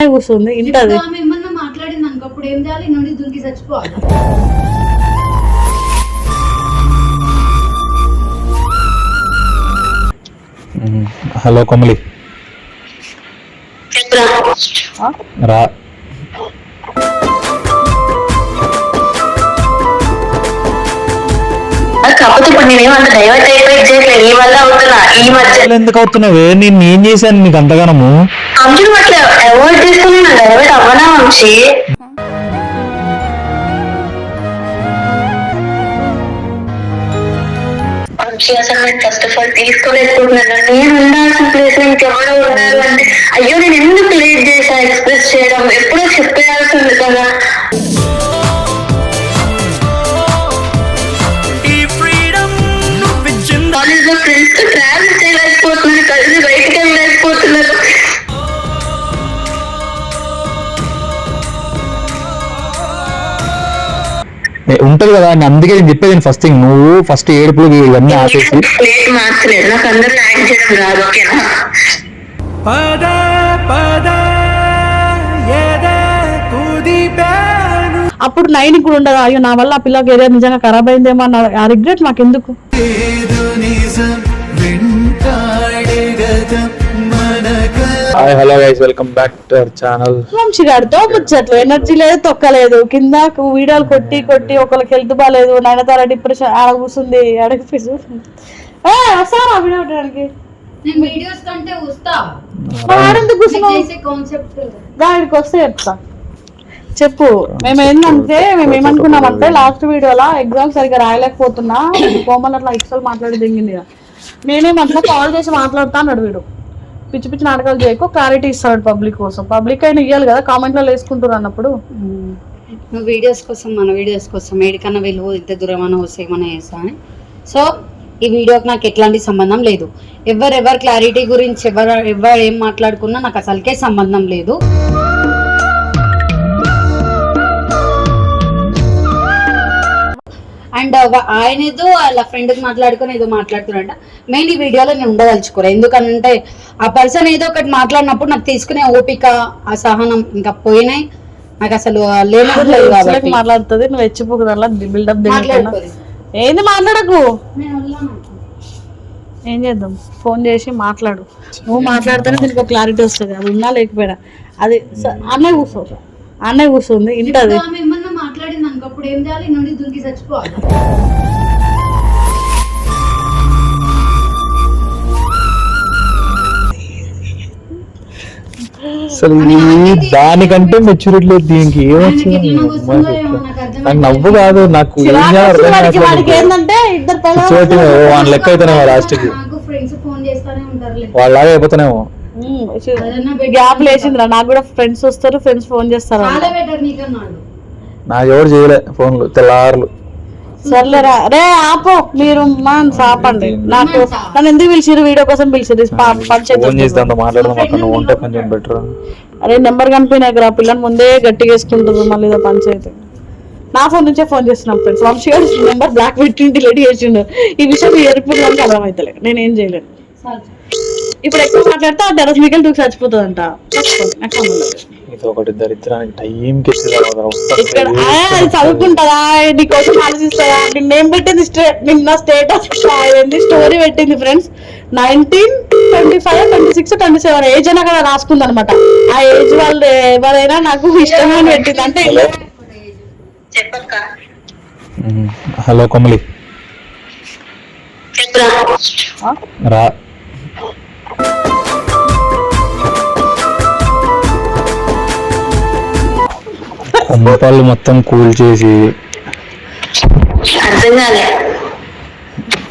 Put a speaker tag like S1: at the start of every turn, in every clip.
S1: కూర్చుంది ఇంటది
S2: ఆమె ఏమన్నా మాట్లాడింది అనుకో అప్పుడు ఏం చేయాలి? నుండి చచ్చిపోవాలి.
S3: హలో కొమలి. రా.
S4: కాకపోతే ఇప్పుడు నేనేమంత డైవర్ట్ అయిపోయి చేయట్లేదు ఈ వల్ల అవుతున్నా ఈ మధ్య
S3: ఎందుకు అవుతున్నావే? నేను ఏం చేశాను నీకు అంతగానము.
S4: అంశం అట్లా అవాయిడ్ చేస్తున్నా డైవర్ట్ అవ్వనా నేను ఫస్ట్ ఆఫ్ ఆల్ తీసుకోలేకపోతున్నాను. నేను ఉండాల్సిన ప్లేస్ ఇంకెవరో ఉన్నారు అంటే అయ్యో నేను ఎందుకు లేట్ చేశా ఎక్స్ప్రెస్ చేయడం? ఎప్పుడో చెప్పేయాల్సింది కదా. బయటకు
S3: ఉంటది కదా నేను అందుకే నేను చెప్పేది ఫస్ట్ థింగ్ నువ్వు ఫస్ట్ ఏడుపులు ఇవన్నీ ఆపేసి.
S4: ప్లేట్ మార్చలేదు నాకు అందరూ యాక్ట్ చేయడం రాదు ఓకేనా?
S1: అప్పుడు నైన్ కూడా ఉండదు అయ్యో నా వల్ల ఆ పిల్లకి ఏరియా నిజంగా ఖరాబ్ అయిందేమో అన్న ఆ రిగ్రెట్ నాకు ఎందుకు
S3: hi hello guys welcome back to our channel
S1: Vamshi గారితో ముచ్చట్లు ఎనర్జీ లేదు తొక్కలేదు. కింద వీడియోలు కొట్టి కొట్టి ఒకరికి హెల్త్ బాగాలేదు నైనతార డిప్రెషన్ ఆడ కూర్చుంది వస్తారా వీడియో పెట్టడానికి
S2: నేను వీడియోస్ కంటే వస్తా
S1: ఆడెందుకు కూర్చున్నావు? దానికి వస్తే చెప్తా. చెప్పు. మేము ఏంటంటే మేము ఏమనుకున్నామంటే లాస్ట్ వీడియోలో ఎగ్జామ్ సరిగ్గా రాయలేకపోతున్నా. కోమల్ అట్లా ఎక్సల్ మాట్లాడి దిగింది ఇక. నేనేమంటున్నా కాల్ చేసి మాట్లాడుతా అన్నాడు వీడు. పిచ్చి పిచ్చి నాటకాలు చేయకు క్లారిటీ ఇస్తాడు పబ్లిక్ కోసం. పబ్లిక్ అయినా ఇవ్వాలి కదా కామెంట్లో వేసుకుంటారు అన్నప్పుడు.
S2: నువ్వు వీడియోస్ కోసం మన వీడియోస్ కోసం ఏడికన్నా వెళ్ళు ఇంత దూరం అన్న వస్తే ఏమన్నా చేస్తా అని. సో ఈ వీడియోకి నాకు ఎట్లాంటి సంబంధం లేదు. ఎవరెవరు క్లారిటీ గురించి ఎవరు ఎవరు ఏం మాట్లాడుకున్నా నాకు అసలుకే సంబంధం లేదు. అండ్ ఆయన ఏదో వాళ్ళ ఫ్రెండ్ మాట్లాడుకొని ఏదో మాట్లాడుతున్నాడంట. మెయిన్ ఈ వీడియోలో నేను ఉండదలుచుకోరా ఎందుకనంటే ఆ పర్సన్ ఏదో ఒకటి మాట్లాడినప్పుడు నాకు తీసుకునే ఓపిక ఆ సహనం ఇంకా పోయినాయి. నాకు అసలు లేని
S1: మాట్లాడుతుంది? నువ్వు హెచ్చిపోకు దాంట్లో బిల్డప్. ఏంది మాట్లాడకు. ఏం చేద్దాం? ఫోన్ చేసి మాట్లాడు. నువ్వు మాట్లాడితేనే దీనికి ఒక క్లారిటీ వస్తుంది. అది ఉన్నా లేకపోయినా. అది అన్నయ్య కూర్చో. అన్నయ్య కూర్చుంది ఇంటది
S2: మాట్లాడింది అనుకో అప్పుడు ఏం చేయాలి? నుండి దురికి చచ్చిపోవాలి.
S3: అసలు దానికంటే మెచ్యూరిటీ లేదు దీనికి. ఏమొచ్చింది
S2: నాకు
S3: నవ్వు కాదు నాకు.
S1: ఏంటంటే
S3: వాని లెక్క అయితేనేమో
S2: లాస్ట్కి.
S3: వాళ్ళలాగా అయిపోతానేమో.
S1: గ్యాప్ లేచిందిరా నాకు కూడా ఫ్రెండ్స్ వస్తారు ఫ్రెండ్స్ ఫోన్ చేస్తారు.
S2: చాలా బెటర్ నీకన్నాడు
S3: నాకు ఎవరు చేయలే ఫోన్లు తెల్లారులు
S1: సర్లేరా రే ఆపో మీరు మాన్స్ ఆపండి నాకు నన్ను ఎందుకు పిలిచిరు వీడియో కోసం పిలిచిరు పంచాయతీ
S3: ఫోన్ చేసి దాంతో మాట్లాడదాం అక్కడ నువ్వు ఉంటే కొంచెం బెటర్
S1: అరే నెంబర్ కనిపోయినాయి రా పిల్లని ముందే గట్టిగా వేసుకుంటారు మళ్ళీ ఇదో పంచాయతీ నా ఫోన్ నుంచే ఫోన్ చేస్తున్నాం ఫ్రెండ్స్ వంశీ గారు నెంబర్ బ్లాక్ పెట్టిండి రెడీ చేసిండు ఈ విషయం ఎరుపులు నాకు అర్థమవుతలే నేను చేయలేను
S2: చాలు.
S1: ఇప్పుడు ఎక్కువ మాట్లాడితే ఆ టెరస్ మిగిలి దూకి చచ్చిపోతుందంట. నాకు.
S3: ఇది ఒకటి దరిద్రానికి టైంకి
S1: ఇక్కడ చదువుకుంటుందా? నీకోసం ఆలోచిస్తుందా నిన్నేం పెట్టింది నిన్న స్టేటస్ స్టోరీ పెట్టింది friends nineteen twenty five twenty six twenty seven age అని అక్కడ రాసుకుంది అనమాట ఆ ఏజ్ వాళ్ళు ఎవరైనా నాకు ఇష్టమైన పెట్టింది అంటే
S3: హలో? కొమలి? రా. కొంపలు మొత్తం కూల్ చేసి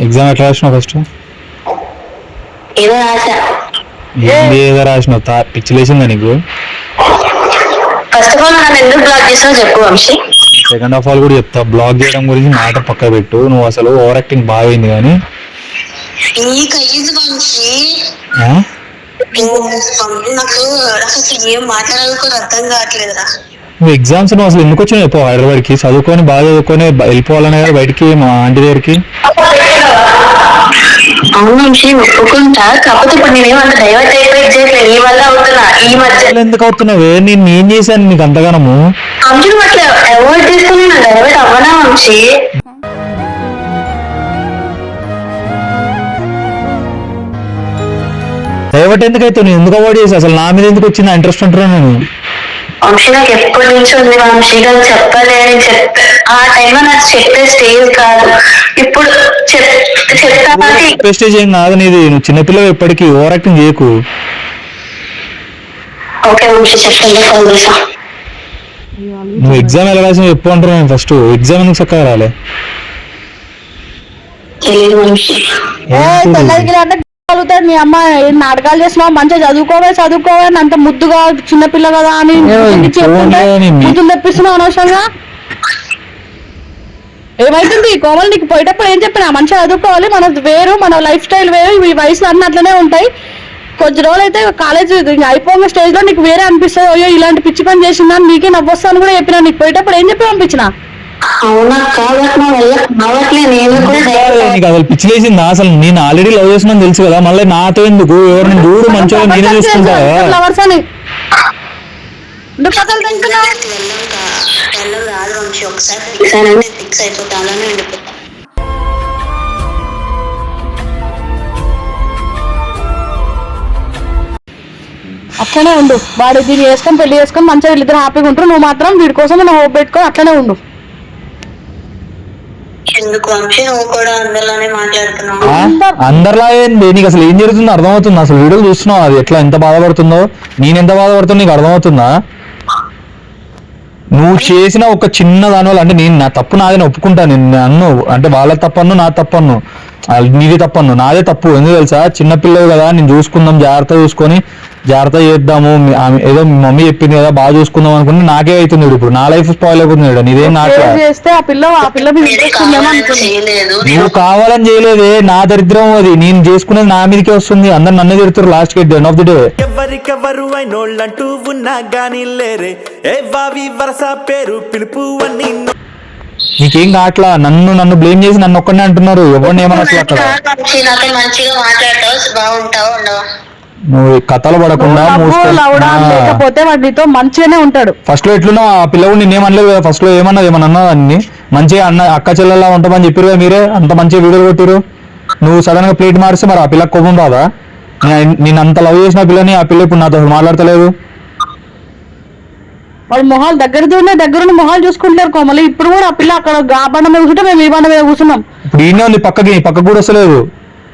S3: ఎగ్జామ్ ఎట్లా రాసినావు ఫస్ట్?
S4: ఏదో
S3: ఏంది రాసినావు? తా పిచ్చిలేసిందా నీకు?
S4: ఫస్ట్ ఆఫ్ ఆల్ నన్ను ఎందుకు బ్లాక్ చేసావు చెప్పు వంశీ.
S3: సెకండ్ ఆఫ్ ఆల్ కూడా చెప్తా. బ్లాగ్ చేయడం గురించి మాట పక్క పెట్టు. నువ్వు అసలు ఓవర్ యాక్టింగ్ బాగా అయింది కానీ.
S4: నీకు అయ్యింది వంశీ.
S3: ఆ?
S4: నాకు అసలు ఏం మాట్లాడాలో కూడా అర్థం కావట్లేదురా.
S3: నువ్వు ఎగ్జామ్స్ నువ్వు అసలు ఎందుకు వచ్చినావు చెప్పు హైదరాబాద్కి? చదువుకొని బాగా చదువుకొని వెళ్ళిపోవాలనే కదా బయటికి మా ఆంటీ దగ్గరికి?
S4: అవును వంశీ ఒప్పుకుంటా. కాకపోతే ఇప్పుడు నేనేమంత డైవర్ట్ అయిపోయి చేయట్లేదు ఈ వల్ల అవుతున్నా ఈ మధ్య.
S3: అసలు ఎందుకు అవుతున్నావే? నేను ఏం చేశాను నీకు అంతగానము.
S4: వంశీ నువ్వు అట్లా అవాయిడ్ చేసుకుని నా డైవర్ట్ అవ్వనా వంశీ?
S3: డైవర్ట్ ఎందుకు అయితే నేను ఎందుకు అవాయిడ్ చేసి అసలు నా మీద ఎందుకు వచ్చింది? ఇంట్రెస్ట్ ఉంటున్నా నేను.
S4: వంశీ నాకు ఎప్పటి నుంచి ఉంది వంశీ నాకు చెప్పలే అని చెప్ప ఆ టైంలో నాకు చెప్పే స్టేజ్ కాదు. ఇప్పుడు చెప్
S3: ప్రెస్టేజ్ ఏం కాదు నీది. నువ్వు చిన్నపిల్లలు ఎప్పటికీ ఓవర్ యాక్టింగ్ చేయకు.
S4: ఓకే వంశీ చెప్పండి కాల్ చేసా
S3: నువ్వు ఎగ్జామ్ ఎలా రాసిన అంటున్నాను ఫస్ట్. ఎగ్జామ్ ఎందుకు చక్కగా రాలే?
S4: తెలియదు వంశీ.
S1: ఏ తెల్లకి అంటే కలుగుతాడు మీ అమ్మ ఏం నాటకాలు చేస్తున్నావు మంచిగా చదువుకోవే చదువుకోవే అని అంత ముద్దుగా చిన్నపిల్ల కదా అని చెప్పుకుంటే
S3: నీ-
S1: ముద్దులు తెప్పిస్తున్నావు అనవసరంగా. ఏమైతుంది? కోమల్ నీకు పోయేటప్పుడు ఏం చెప్పినా? మంచిగా చదువుకోవాలి మన వేరు మన లైఫ్ స్టైల్ వేరు ఈ వయసులో అన్ని అట్లనే ఉంటాయి. కొద్ది రోజులు అయితే కాలేజ్ అయిపోయిన స్టేజ్లో నీకు వేరే అనిపిస్తుంది. అయ్యో ఇలాంటి పిచ్చి పని చేసిందా నీకే నవ్వొస్తాను కూడా చెప్పినా. నీకు పోయేటప్పుడు ఏం చెప్పి పంపించిన?
S3: నీకు అసలు పిచ్చి లేచిందా? అసలు నేను ఆల్రెడీ లవ్ చేస్తున్నాను తెలుసు కదా మళ్ళీ నాతో ఎందుకు? ఎవరిని చూడు మంచిగా నేనే చూసుకుంటా?
S1: అట్లనే ఉండు. వాడు దీన్ని వేసుకొని పెళ్ళి చేసుకొని మంచిగా వీళ్ళిద్దరు హ్యాపీగా ఉంటారు. నువ్వు మాత్రం వీడి కోసం నువ్వు హోప్ పెట్టుకొని అట్లనే ఉండు.
S4: ఎందుకు వంశీ నువ్వు కూడా మాట్లాడుతున్నావు.
S3: అందరిలా ఏంది? నీకు అసలు ఏం జరుగుతుందో అర్థమవుతుంది? అసలు వీడియోలు చూస్తున్నావు? అది ఎట్లా ఎంత బాధపడుతుందో? నేను ఎంత బాధపడుతుందో నీకు అర్థమవుతుందా? నువ్వు చేసిన ఒక చిన్న దానివల్ల అంటే నేను నా తప్పు నాదని ఒప్పుకుంటాను నేను అన్ను అంటే వాళ్ళ తప్పను నా తప్పను నీది తప్పను నాదే తప్పు ఎందుకు తెలుసా? చిన్న పిల్లలు కదా నేను చూసుకుందాం జాగ్రత్త చూసుకొని జాగ్రత్త చేద్దాము ఏదో మమ్మీ చెప్పింది కదా బాగా చూసుకుందాం అనుకుంటే నాకే అవుతుంది ఇప్పుడు. నా లైఫ్ స్పాయిల్ అయిపోతుంది. నీదేం నువ్వు కావాలని చేయలేదే నా దరిద్రం అది. నేను చేసుకునేది నా మీదకే వస్తుంది. అందరు నన్నే తిడుతారు last end of the day
S5: ఎవరికెవరు అయినోళ్ళంటూ ఉన్నా గాని లేరే. ఏ వావి వరస పేరు పిలుపు అని
S3: నీకేం కావట్లా? నన్ను నన్ను బ్లేమ్ చేసి నన్ను ఒక్కనే అంటున్నారు. ఎవరిని ఏమనట్లేదు అక్కడ?
S4: వంశీ నాతో మంచిగా మాట్లాడతావు బాగుంటావు ఉండవా?
S3: నువ్వు ఈ కథలు పడకుండా
S1: లవడా లేకపోతే వాడు నీతో మంచిగానే ఉంటాడు.
S3: ఫస్ట్లో ఎట్లున్నావు ఆ పిల్లవు నిన్నేమనలేదు కదా? ఫస్ట్లో ఏమన్నా ఏమన్నా అన్నా అన్ని మంచిగా అన్న అక్క చెల్లెల్లా ఉంటామని చెప్పారు కదా మీరే? అంత మంచిగా వీడియోలు కొట్టిరు నువ్వు సడన్గా ప్లేట్ మారిస్తే మరి ఆ పిల్లకి కోపం రాదా? నేను అంత లవ్ చేసిన పిల్లని ఆ పిల్ల ఇప్పుడు నాతో మాట్లాడతలేదు.
S1: వాడు మొహాలు ఉన్నాయి దగ్గరున్న మొహాలు చూసుకుంటారు కోమలి. ఇప్పుడు కూడా ఆ పిల్ల అక్కడ ఆ బండ మీద కూర్చుంటే మేము ఈ బండ మీద కూర్చున్నాం.
S3: ఇప్పుడు ఈయనే ఉంది పక్కకి పక్కకు కూడా వస్తలేదు.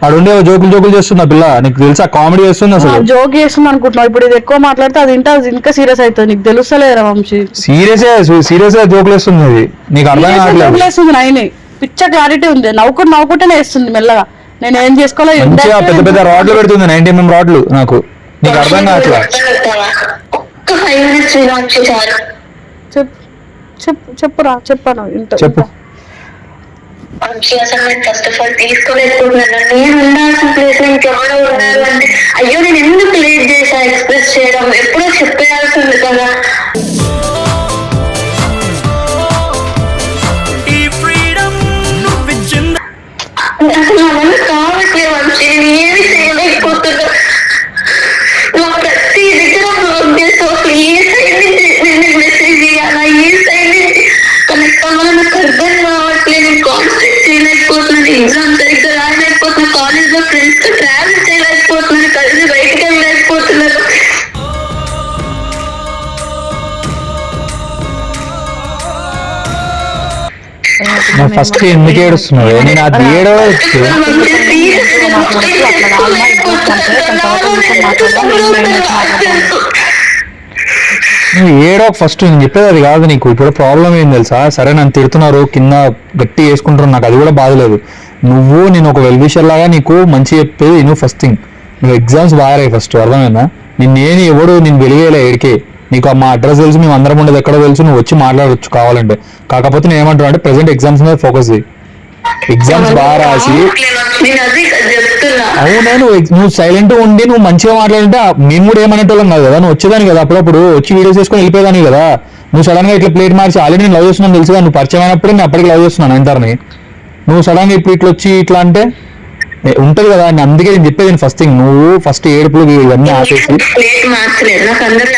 S3: వాడు ఉండే జోకులు జోకులు చేస్తుంది ఆ పిల్ల. నీకు తెలుసా కామెడీ చేస్తుంది అసలు.
S1: జోక్ చేస్తుంది అనుకుంటున్నావు. ఇప్పుడు ఇది ఎక్కువ మాట్లాడితే అది ఇంకా ఇంకా సీరియస్ అవుతుంది. నీకు తెలుస్తలేరా వంశీ.
S3: సీరియస్ సీరియస్ జోకులు వేస్తుంది అది. నీకు అర్థం కావట్లేదు.
S1: జోకులేస్తుంది నాయనే. పిచ్చ క్లారిటీ ఉంది. నవ్వుకుంటూ నవ్వుకుంటేనే వేస్తుంది మెల్లగా. నేను ఏం చేసుకోవాలో
S3: మంచిగా పెద్ద పెద్ద రాడ్లు పెడుతుంది నైన్టీ ఎంఎం రాడ్లు నాకు. నీకు అర్థం కావట్లా?
S1: చెప్పు చెప్పు చెప్పురా చెప్పాను ఇంత
S3: చెప్పు.
S4: అసలు నేను ఫస్ట్ ఆఫ్ ఆల్ తీసుకోలేకపోతున్నాను. నేను ఉండాల్సిన ప్లేస్లో ఇంకెవరో ఉన్నారు అంటే అయ్యో నేను ఎందుకు లేట్ చేశా ఎక్స్ప్రెస్ చేయడం? ఎప్పుడో చెప్పేయాల్సింది కదా.
S5: ఈ ఫ్రీడమ్ నువ్విచ్చింది
S4: అసలు నా వల్ల కావట్లేదు వంశీ నేను ఏమి చేయలేకపోతున్నా నువ్వు ప్రతి దగ్గర బ్లాక్ చేస్తావు అసలు ఏ సైడ్ నుంచి
S3: ఫస్ట్ ఎందుకు ఏడుస్తున్నావు? నేను అది ఏడవచ్చు నువ్వు ఏడో ఫస్ట్ నేను చెప్పేది అది కాదు నీకు. ఇప్పుడు ప్రాబ్లం ఏం తెలుసా? సరే నన్ను తిడుతున్నారు కింద గట్టి వేసుకుంటున్నారు. నాకు అది కూడా బాధలేదు నువ్వు నేను ఒక వెల్ విషర్ లాగా నీకు మంచి చెప్పేది నువ్వు ఫస్ట్ థింగ్ నువ్వు ఎగ్జామ్స్ బాగారాయి ఫస్ట్ అర్థమైందా? నిన్నేని ఎవడు నేను వెలిగేలా ఏడికే. నీకు మా అడ్రస్ తెలుసు మేము అందరం ఉండేది ఎక్కడో తెలుసు నువ్వు వచ్చి మాట్లాడవచ్చు కావాలంటే. కాకపోతే నేను ఏమంటున్నా అంటే ప్రెసెంట్ ఎగ్జామ్స్ మీద ఫోకస్ చేయి. ఎగ్జామ్స్ బాగా రాసి అవునా నువ్వు నువ్వు సైలెంట్ ఉండి నువ్వు మంచిగా మాట్లాడుంటే మేము కూడా ఏమనేటోళ్ళం కాదు కదా నువ్వు వచ్చేదాని కదా అప్పుడప్పుడు వచ్చి వీడియోస్ చేసుకొని వెళ్ళిపోయేదాని కదా. నువ్వు సడన్గా ఇట్లా ప్లేట్ మార్చి ఆల్రెడీ నేను లవ్ చేస్తున్నాను తెలుసు కదా నువ్వు పరిచయం అయినప్పుడే నేను అప్పటికి లవ్ చేస్తున్నాను అంటారని నువ్వు సడన్గా ఇప్పుడు ఇట్లా వచ్చి ఇట్లా అంటే ఉంటది కదా నేను అందుకే నేను చెప్పేది ఫస్ట్ థింగ్ నువ్వు ఫస్ట్ ఏడుపులు ఇవన్నీ ఆపేసి
S4: ప్లేట్ మార్చలేదు నాకు అందరూ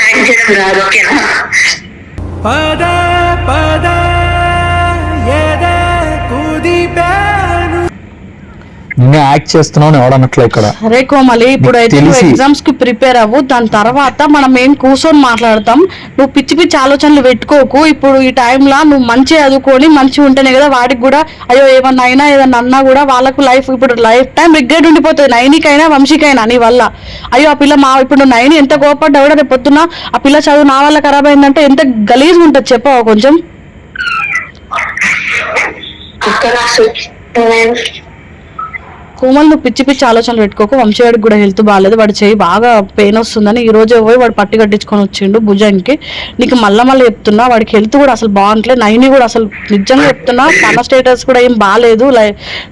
S3: నిన్నే యాక్ట్ చేస్తున్నావు ఎవడన్నట్లు ఇక్కడ.
S1: అరే కోమలి ఇప్పుడు అయితే నువ్వు ఎగ్జామ్స్కి ప్రిపేర్ అవ్వు దాని తర్వాత మనం ఏం కూర్చొని మాట్లాడతాం? నువ్వు పిచ్చి పిచ్చి ఆలోచనలు పెట్టుకోకు. ఇప్పుడు ఈ టైంలో నువ్వు మంచి చదువుకొని మంచిగా ఉంటేనే కదా వాడికి కూడా అయ్యో ఏమన్నా అయినా ఏదన్నా అన్నా కూడా వాళ్ళకు లైఫ్ ఇప్పుడు లైఫ్ టైం రిగ్రెట్ ఉండిపోతుంది. నైనికైనా వంశీకైనా నీ వల్ల. అయ్యో ఆ పిల్ల మా ఇప్పుడు నువ్వు నైని ఎంత కోపడ్డా కూడా రేపు పొద్దున ఆ పిల్ల చదువు నా వల్ల ఖరాబ్ అయిందంటే ఎంత గలీజ్ ఉంటుంది చెప్పవా కొంచెం? కోమల్ నువ్వు పిచ్చి పిచ్చి ఆలోచనలు పెట్టుకోకు. వంశీవాడికి కూడా హెల్త్ బాగాలేదు. వాడి చేయి బాగా పెయిన్ వస్తుందని ఈ రోజే పోయి వాడు పట్టి కట్టించుకొని వచ్చిండు భుజానికి. నీకు మళ్ళా మళ్ళీ చెప్తున్నా వాడికి హెల్త్ కూడా అసలు బాగుంటలేదు. నైని కూడా అసలు నిజంగా చెప్తున్నా తన స్టేటస్ కూడా ఏం బాగాలేదు. లై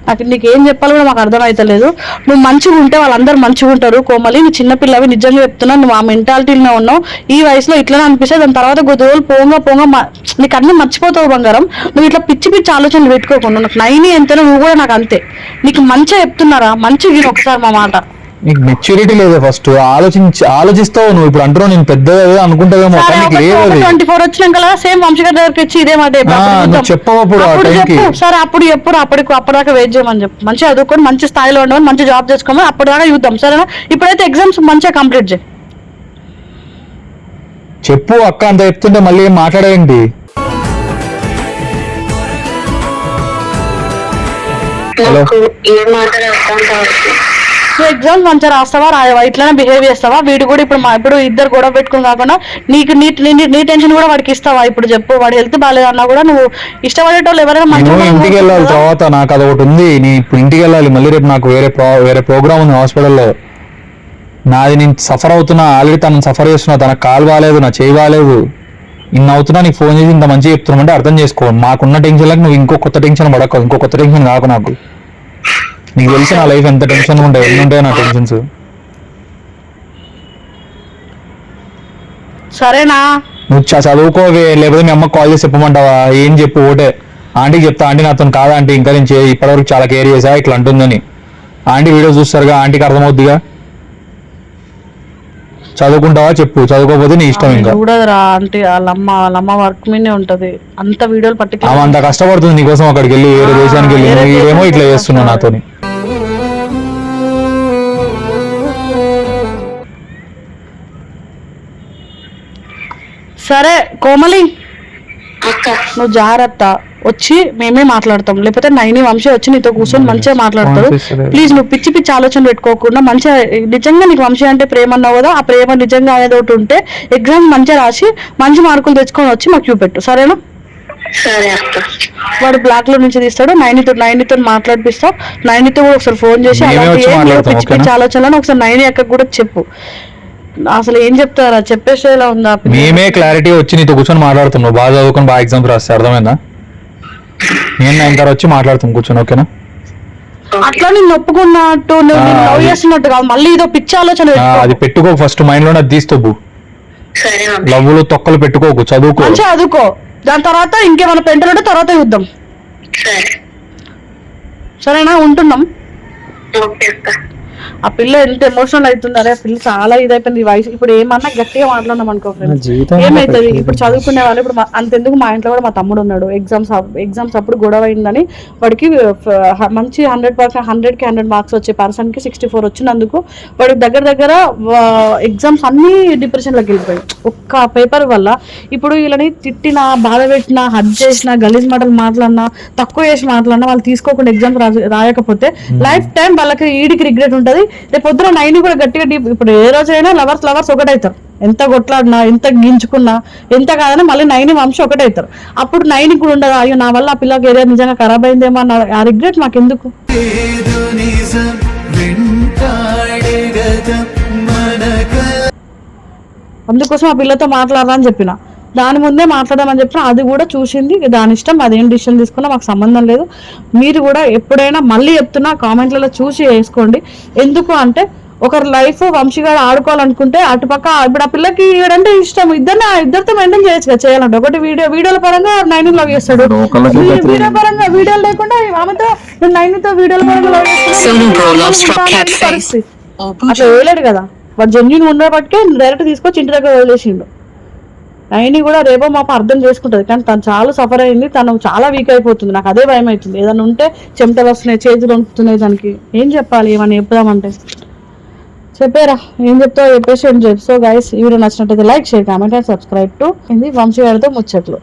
S1: నాకు నీకు ఏం చెప్పాలో కూడా మాకు అర్థమవుతలేదు నువ్వు మంచిగా ఉంటే వాళ్ళందరూ మంచిగా ఉంటారు. కోమలి నువ్వు చిన్నపిల్లవి నిజంగా చెప్తున్నా నువ్వు ఆ మెంటాలిటీలో ఉన్నావు. ఈ వయసులో ఇట్లానే అనిపిస్తే దాని తర్వాత కొద్ది రోజులు పోంగా పోంగా నీకు అన్ని మర్చిపోతావు బంగారం. నువ్వు ఇట్లా పిచ్చి పిచ్చి ఆలోచనలు పెట్టుకోకుండా నాకు నైని ఎంతనో నువ్వు కూడా నాకు అంతే. నీకు మంచిగా చెప్తున్నారా? మంచిగా విను ఒకసారి మా మాట.
S3: నీకు మెచ్యూరిటీ లేదు ఫస్ట్ ఆలోచించి ఆలోచిస్తావు నువ్వు. ఇప్పుడు అంటున్నావు నేను పెద్దగా అనుకుంటావేమో నీకు లేదు.
S1: ట్వంటీ ఫోర్ వచ్చినాక సేమ్ వంశీగారి దగ్గరికి వచ్చి ఇదే మాట
S3: నువ్వు. చెప్పవు అప్పుడు ఆ టైంకి.
S1: సరే అప్పుడు చెప్పు అప్పటికి అప్పటిదాకా వెయిట్ చేయమని చెప్పు. మంచిగా చదువుకొని మంచి స్థాయిలో ఉండమని మంచి జాబ్ చేసుకోమని అప్పటిదాకా చూద్దాం. సరేనా? ఇప్పుడైతే ఎగ్జామ్స్ మంచిగా కంప్లీట్ చేయి.
S3: చెప్పు అక్క అంత చెప్తుంటే మళ్ళీ ఏం
S4: నాకు ఏ మాట అర్థం కావచ్చు
S1: నువ్వు ఎగ్జామ్స్ మంచిగా రాస్తావా రాయవా? ఇట్లనే బిహేవ్ చేస్తావా? వీడు కూడా ఇప్పుడు మా ఇప్పుడు ఇద్దరు గొడవ పెట్టుకుని కాకుండా నీకు నీ నీ- నీ టెన్షన్ కూడా వాడికి ఇస్తావా? ఇప్పుడు చెప్పు వాడి హెల్త్ బాగాలేదన్నా కూడా నువ్వు ఇష్టపడేటోళ్ళు ఎవరైనా
S3: నేను
S1: మంచిగా
S3: ఇంటికి వెళ్ళాలి తర్వాత నాకు అది ఒకటి ఉంది. నీ ఇప్పుడు ఇంటికి వెళ్ళాలి మళ్ళీ రేపు నాకు వేరే వేరే ప్రోగ్రామ్ ఉంది హాస్పిటల్లో. నాది నేను సఫర్ అవుతున్నా ఆల్రెడీ తనని సఫర్ చేస్తున్నా. తనకు కాలు బాగాలేదు నా చేయి బాగాలేదు. ఇన్ని అవుతున్నా నీకు ఫోన్ చేసి ఇంత మంచిగా చెప్తున్నామంటే అర్థం చేసుకో. మాకున్న టెన్షన్లకు నువ్వు ఇంకో కొత్త టెన్షన్ పడకు. ఇంకో కొత్త టెన్షన్ కాకు నాకు. నీకు తెలుసు నా లైఫ్ ఎంత టెన్షన్ ఉంటాయి ఎన్ని ఉంటాయో నా టెన్షన్స్
S1: సరేనా?
S3: నువ్వు చ- చదువుకోవే లేకపోతే మీ అమ్మకి కాల్ చేసి చెప్పమంటావా? ఏం చెప్పు ఓటే. ఆంటీకి చెప్తా. ఆంటీ నాతో కాదా ఆంటీ? ఇంకా నేను ఇప్పటివరకు చాలా కేర్ చేసా ఇట్లా అంటుందని. ఆంటీ వీడియో చూస్తారుగా ఆంటీకి అర్థమవుద్దిగా. చదువుకుంటావా చెప్పు. చదువుకోకపోతే నీ ఇష్టం ఇంకా.
S1: చూడదురా అంటే వాళ్ళ అమ్మ వాళ్ళ అమ్మ వర్క్ మీదే ఉంటది. అంత వీడియోలు
S3: ఆమె
S1: పట్టుకెళ్ళి
S3: అంత కష్టపడుతుంది నీకోసం అక్కడికి వెళ్ళి వేరే దేశానికి వెళ్ళి నువ్వు ఏమో ఇట్లా చేస్తున్నావు. నాతోని.
S1: సరే కోమలి.
S4: అక్క.
S1: నువ్వు జాగ్రత్త. వచ్చి మేమే మాట్లాడతాం. లేకపోతే నైని వంశీ వచ్చి నీతో కూర్చొని మంచిగా మాట్లాడతారు. ప్లీజ్ నువ్వు పిచ్చి పిచ్చి ఆలోచన పెట్టుకోకుండా మంచిగా నిజంగా నీకు వంశీ అంటే ప్రేమ అన్నావు కదా ఆ ప్రేమ నిజంగా అనేది ఒకటి ఉంటే ఎగ్జామ్ మంచిగా రాసి మంచి మార్కులు తెచ్చుకొని వచ్చి మాకు చూపెట్టు సరేనా?
S4: సరే అక్క.
S1: వాడు బ్లాక్లో నుంచి తీస్తాడు. నైనితో నైనితో మాట్లాడిపిస్తావు నైనితో కూడా ఒకసారి ఫోన్ చేసి అలాంటి ఏం లేవు, పిచ్చి పిచ్చి
S3: ఓకేనా?
S1: ఆలోచనలను ఒకసారి నైని అక్కకు కూడా చెప్పు. అసలు ఏం చెప్తారా? చెప్పేసేలా ఉందా?
S3: మేమే క్లారిటీ వచ్చి నీతో కూర్చొని మాట్లాడుతున్నావు బాగా చదువుకొని బాగా ఎగ్జామ్స్ రాస్తే అర్థమైందా? నేను నైన్ తర్వాత వచ్చి మాట్లాడుతాం కూర్చొని ఓకేనా?
S1: అట్లా నేను ఒప్పుకున్నట్టు లవ్ చేస్తున్నట్టు కాదు మళ్ళీ ఇదో పిచ్చి ఆలోచన
S3: ఆ,
S1: పెట్టుకో.
S3: అది పెట్టుకో ఫస్ట్ మైండ్లోనే అది తీస్తోబు
S4: సరే మమ్మీ
S3: లవ్వులు తొక్కలు పెట్టుకోకు చదువుకో.
S1: మంచిగా చదువుకో. దాని తర్వాత ఇంకేమైనా పెంటలు ఉంటే తర్వాత చూద్దాం.
S4: సరే.
S1: సరేనా ఉంటున్నాం.
S4: ఓకే అక్క.
S1: ఆ పిల్ల ఎంత ఎమోషనల్ అవుతుంది అరే ఆ పిల్ల చాలా ఇదైపోయింది ఈ వయసు. ఇప్పుడు ఏమన్నా గట్టిగా మాట్లాడినాం అనుకో.
S3: జీవితం
S1: ఏమైతుంది? ఇప్పుడు చదువుకునే వాళ్ళు ఇప్పుడు అంతెందుకు మా ఇంట్లో కూడా మా తమ్ముడు ఉన్నాడు. ఎగ్జామ్స్ ఎగ్జామ్స్ అప్పుడు గొడవ అయిందని వాడికి మంచి హండ్రెడ్ పర్సెంట్ హండ్రెడ్కి హండ్రెడ్ మార్క్స్ వచ్చే పర్సన్కి సిక్స్టీ ఫోర్ వచ్చినందుకు వాడికి దగ్గర దగ్గర ఎగ్జామ్స్ అన్ని డిప్రెషన్లోకి వెళ్ళిపోయాయి ఒక్క పేపర్ వల్ల ఇప్పుడు వీళ్ళని తిట్టిన బాధ పెట్టిన హజ్ చేసిన గలీజ్ మాటలు మాట్లాడినా తక్కువ చేసి మాట్లాడినా వాళ్ళు తీసుకోకుండా ఎగ్జామ్స్ రాయకపోతే లైఫ్ టైం వాళ్ళకి ఈడికి రిగ్రెట్ ఉంటది. రేపు పొద్దున నైన్ కూడా గట్టిగా deep- ఇప్పుడు ఏ రోజైనా లవర్స్ లవర్స్ ఒకటైతారు. ఎంత కొట్లాడినా ఎంత గించుకున్నా ఎంత కాదన్నా మళ్ళీ నైన్ వంశీ ఒకటైతారు. అప్పుడు నైన్ కూడా ఉండదు. అయ్యో నా వల్ల ఆ పిల్లకి ఏదో నిజంగా ఖరాబ్ అయిందేమో అన్న ఆ రిగ్రెట్ మాకు ఎందుకు అందుకోసం ఆ పిల్లతో మాట్లాడరా చెప్పిన. దాని ముందే మాట్లాడమని చెప్పిన అది కూడా చూసింది. దాని ఇష్టం అదేం డిసిషన్ తీసుకున్నా మాకు సంబంధం లేదు. మీరు కూడా ఎప్పుడైనా మళ్ళీ చెప్తున్నా కామెంట్లలో చూసి వేసుకోండి. ఎందుకు అంటే ఒకరి లైఫ్ వంశీగాడు ఆడుకోవాలనుకుంటే అటుపక్క ఇప్పుడు ఆ పిల్లకి ఈడంటే ఇష్టం. ఇద్దరు ఇద్దరితో మెయింటైన్ చేయొచ్చు కదా చేయాలంటే. ఒకటి వీడియో వీడియోల పరంగా నైన్ లవ్ చేస్తాడు. వీడియో పరంగా వీడియోలు లేకుండా ఆమెతో నేను నైన్తో వీడియోల పరంగా చేస్తున్నా. పరిస్థితి. అట్లా వేయలేడు కదా. వాడు జెన్యున్ ఉండబట్టే డైరెక్ట్ తీసుకొచ్చి ఇంటి దగ్గర వదిలేసిండు. నైని కూడా రేపో మాప అర్థం చేసుకుంటుంది. కానీ తను చాలా సఫర్ అయింది తను చాలా వీక్ అయిపోతుంది. నాకు అదే భయం అవుతుంది. ఏదైనా ఉంటే చెమటలు వస్తున్నాయి చేతులు వణుకుతున్నాయి దానికి ఏం చెప్పాలి? ఏమని చెప్దామంటే చెప్పారా ఏం చెప్తావు చెప్పేసి ఏం చెప్తావు సో గైస్ ఈ వీడియో నచ్చినట్టయితే like share comment and subscribe to ఇది వంశీ గారితో ముచ్చట్లు.